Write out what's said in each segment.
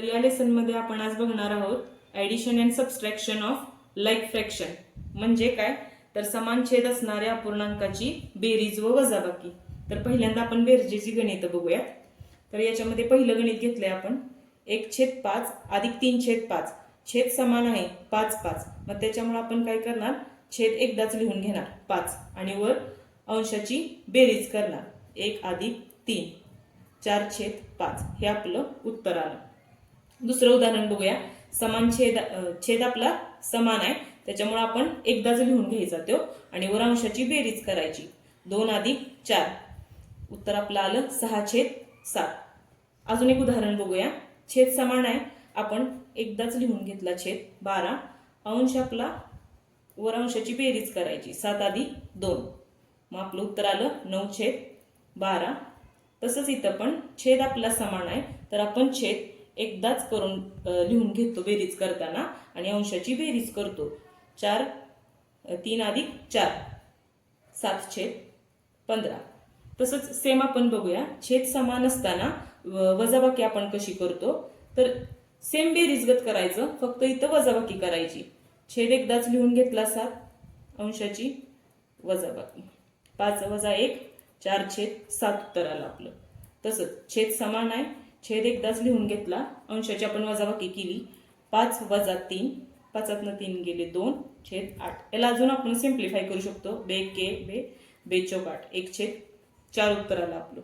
तर या लेसनमध्ये आपण आज बघणार आहोत addition and subtraction of like fraction म्हणजे काय? तर समान छेद असणाऱ्या अपूर्णांकाची बेरीज व वजाबाकी. तर पहिल्यांदा आपण बेरजेची गणित बघूयात. तर याच्यामध्ये पहिलं गणित घेतलंय आपण. एक छेद पाच अधिक तीन छेद पाच. छेद समान आहे पाच पाच. मग त्याच्यामुळे आपण काय करणार? छेद एकदाच लिहून घेणार पाच. आणि वर अंशाची बेरीज करणार. एक अधिक तीन चार छेद पाच. हे आपलं उत्तर आलं. दुसरं उदाहरण बघूया. समान छेद छेद आपला समान आहे. त्याच्यामुळे आपण एकदाच लिहून घ्यायचा तो आणि वरांशाची बेरीज करायची. दोन अधिक चार. उत्तर आपलं आलं सहा छेद सात. अजून एक उदाहरण बघूया. छेद समान आहे. आपण एकदाच लिहून घेतला छेद बारा. अंश आपला वरांशाची बेरीज करायची. सात आधी दोन. मग आपलं उत्तर आलं नऊ छेद बारा. तसंच इथं पण छेद आपला समान आहे. तर आपण छेद एकदाच करून लिहून घेतो बेरीज करताना आणि अंशाची बेरीज करतो. चार तीन अधिक चार. सात छेद पंधरा. तसंच सेम आपण बघूया. छेद समान असताना वजाबाकी आपण कशी करतो? तर सेम बेरीजगत करायचं फक्त इथं वजाबाकी करायची. छेद एकदाच लिहून घेतला सात अंशाची वजाबाकी. पाच वजा एक चार छेद सात उत्तर आलं आपलं. तसंच छेद समान आहे. छेद एकदाच लिहून घेतला. अंशाची आपण वजाबाकी केली. पाच वजा तीन. पाचातनं तीन गेले दोन. छेद आठ. याला अजून आपण सिम्प्लिफाय करू शकतो. बे के बे बेचोक आठ. एक छेद चार उत्तर आलं आपलं.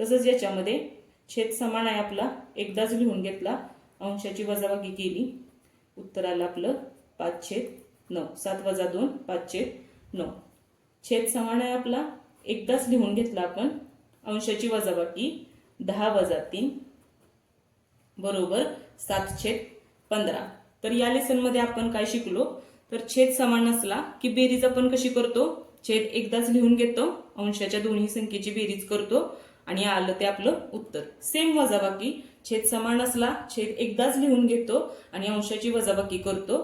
तसंच याच्यामध्ये छेद समान आहे आपला. एकदाच लिहून घेतला. अंशाची वजाबाकी केली. उत्तर आलं आपलं पाच छेद नऊ. सात वजा दोन पाच छेद नऊ. छेद समान आहे आपला. एकदाच लिहून घेतला आपण. अंशाची वजाबाकी दहा वजा तीन. बरोबर सात छेद पंधरा. तर या लेसनमध्ये आपण काय शिकलो? तर छेद समान नसला की बेरीज आपण कशी करतो? छेद एकदाच लिहून घेतो अंशाच्या दोन्ही संख्येची बेरीज करतो आणि आलं ते आपलं उत्तर. सेम वजाबाकी. छेद समान असला छेद एकदाच लिहून घेतो आणि अंशाची वजाबाकी करतो.